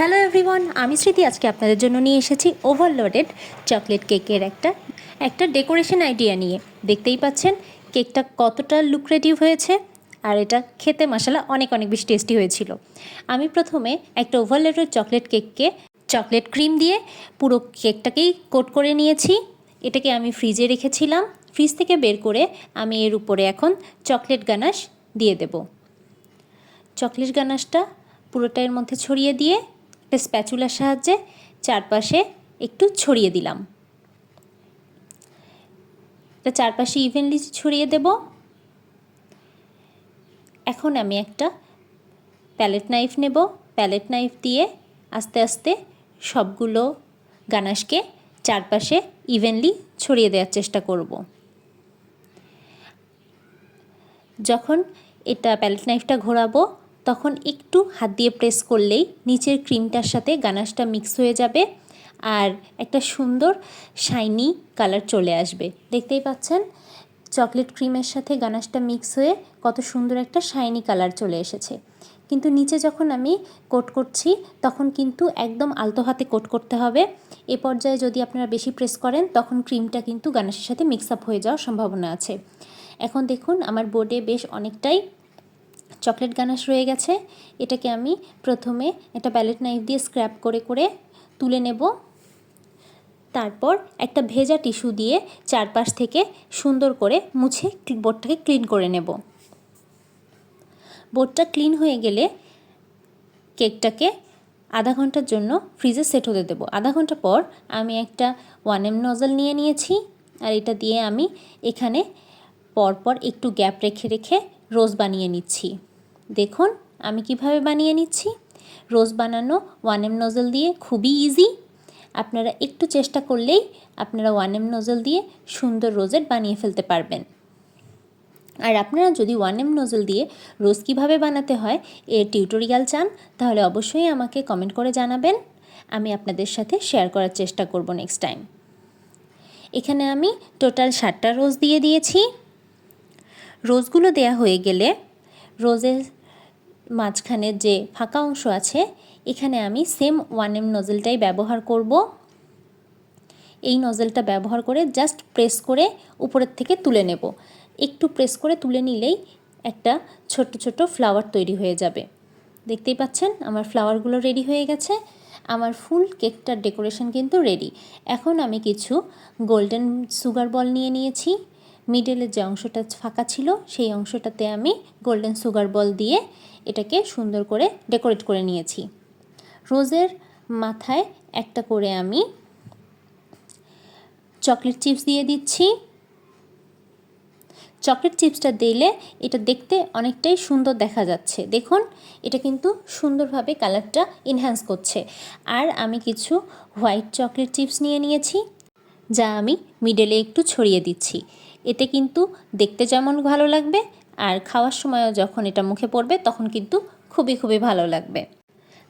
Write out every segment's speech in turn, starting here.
Hello everyone আমি স্মৃতি। আজকে আপনাদের জন্য নিয়ে এসেছি ওভারলোডেড চকলেট কেকের একটা একটা ডেকোরেশন আইডিয়া নিয়ে। দেখতেই পাচ্ছেন কেকটা কতটা লুক্রেটিভ হয়েছে আর এটা খেতে মশলা অনেক অনেক বেশি টেস্টি হয়েছিল। আমি প্রথমে একটা ওভারলোডেড চকলেট কেককে চকলেট ক্রিম দিয়ে পুরো কেকটাকেই কোট করে নিয়েছি। এটাকে আমি ফ্রিজে রেখেছিলাম। ফ্রিজ থেকে বের করে আমি এর উপরে এখন চকলেট গানাশ দিয়ে দেবো। চকলেট গানাশটা পুরোটা এর মধ্যে ছড়িয়ে দিয়ে একটা স্প্যাচুলার সাহায্যে চারপাশে একটু ছড়িয়ে দিলাম। এটা চারপাশে ইভেনলি ছড়িয়ে দেব। এখন আমি একটা প্যালেট নাইফ নেব। প্যালেট নাইফ দিয়ে আস্তে আস্তে সবগুলো গানাশকে চারপাশে ইভেনলি ছড়িয়ে দেওয়ার চেষ্টা করব। যখন এটা প্যালেট নাইফটা ঘোরাবো তখন একটু হাত দিয়ে প্রেস করলেই নিচের ক্রিমটার সাথে গানাশটা মিক্স হয়ে যাবে আর একটা সুন্দর শাইনি কালার চলে আসবে। দেখতেই পাচ্ছেন? চকলেট ক্রিমের সাথে গানাশটা মিক্স হয়ে কত সুন্দর একটা শাইনি কালার চলে এসেছে। কিন্তু নিচে যখন আমি কোট করছি, তখন কিন্তু একদম আলতো হাতে কোট করতে হবে। এ পর্যায়ে যদি আপনারা বেশি প্রেস করেন, তখন ক্রিমটা কিন্তু গানাশের সাথে মিক্স আপ হয়ে যাওয়ার সম্ভাবনা আছে। এখন দেখুন, আমার বোর্ডে বেশ অনেকটাই চকলেট গানাশ রয়ে গেছে। এটাকে আমি প্রথমে একটা প্যালেট নাইফ দিয়ে স্ক্র্যাপ করে করে তুলে নেব। তারপর একটা ভেজা টিস্যু দিয়ে চারপাশ থেকে সুন্দর করে মুছে বোর্ডটাকে ক্লিন করে নেব। বোর্ডটা ক্লিন হয়ে গেলে কেকটাকে আধা ঘণ্টার জন্য ফ্রিজে সেট হতে দেবো। আধা ঘণ্টা পর আমি একটা ওয়ান এম নজল নিয়ে নিয়েছি। আর এটা দিয়ে আমি এখানে পরপর একটু গ্যাপ রেখে রেখে রোজ বানিয়ে নিচ্ছি। দেখুন, আমি কীভাবে বানিয়ে নিচ্ছি। রোজ বানানো ওয়ান এম নজল দিয়ে খুবই ইজি আপনারা একটু চেষ্টা করলেই আপনারা ওয়ান এম নজল দিয়ে সুন্দর রোজেট বানিয়ে ফেলতে পারবেন। আর আপনারা যদি ওয়ান এম নজল দিয়ে রোজ কীভাবে বানাতে হয় এর টিউটোরিয়াল চান, তাহলে অবশ্যই আমাকে কমেন্ট করে জানাবেন। আমি আপনাদের সাথে শেয়ার করার চেষ্টা করব নেক্সট টাইম এখানে আমি টোটাল ষাটটা রোজ দিয়ে দিয়েছি। রোজগুলো দেয়া হয়ে গেলে রোজের মাঝখানের যে ফাঁকা অংশ আছে, এখানে আমি সেম ওয়ান এম নজেলটাই ব্যবহার করব। এই নজেলটা ব্যবহার করে জাস্ট প্রেস করে উপরের থেকে তুলে নেব। একটু প্রেস করে তুলে নিলেই একটা ছোট ছোট ফ্লাওয়ার তৈরি হয়ে যাবে। দেখতেই পাচ্ছেন, আমার ফ্লাওয়ারগুলো রেডি হয়ে গেছে। আমার ফুল কেকটার ডেকোরেশন কিন্তু রেডি এখন আমি কিছু গোল্ডেন সুগার বল নিয়ে নিয়েছি। মিডলের যে অংশটা ফাঁকা ছিল, সেই অংশটাতে আমি গোল্ডেন সুগার বল দিয়ে এটাকে সুন্দর করে ডেকোরেট করে নিয়েছি। রোজের মাথায় একটা করে আমি চকলেট চিপস দিয়ে দিচ্ছি। চকলেট চিপসটা দিলে এটা দেখতে অনেকটাই সুন্দর দেখা যাচ্ছে। দেখুন, এটা কিন্তু সুন্দরভাবে কালারটা এনহ্যান্স করছে। আর আমি কিছু হোয়াইট চকলেট চিপস নিয়ে নিয়েছি, যা আমি মিডলে একটু ছড়িয়ে দিচ্ছি। এতে কিন্তু দেখতে যেমন ভালো লাগবে আর খাওয়ার সময়ও যখন এটা মুখে পড়বে তখন কিন্তু খুবই খুবই ভালো লাগবে।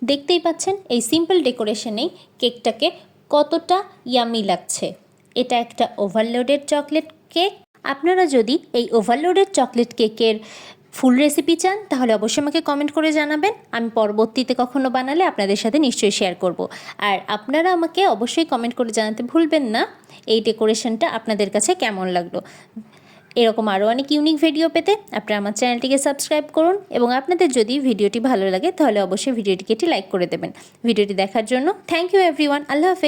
দেখতেই পাচ্ছেন এই সিম্পল ডেকোরেশনেই কেকটাকে কতটা ইয়ামি লাগছে। এটা একটা ওভারলোডেড চকলেট কেক আপনারা যদি এই ওভারলোডেড চকলেট কেকের ফুল রেসিপি চান, তাহলে অবশ্যই আমাকে কমেন্ট করে জানাবেন। আমি পরবর্তীতে কখনো বানালে আপনাদের সাথে নিশ্চয়ই শেয়ার করব। আর আপনারা আমাকে অবশ্যই কমেন্ট করে জানাতে ভুলবেন না, এই ডেকোরেশনটা আপনাদের কাছে কেমন লাগল। এরকম আরও অনেক ইউনিক ভিডিও পেতে আপনারা আমার চ্যানেলটিকে সাবস্ক্রাইব করুন এবং আপনাদের যদি ভিডিওটি ভালো লাগে, তাহলে অবশ্যই ভিডিওটিকে একটি লাইক করে দেবেন। ভিডিওটি দেখার জন্য থ্যাংক ইউ এভরিওয়ান আল্লাহ হাফেজ।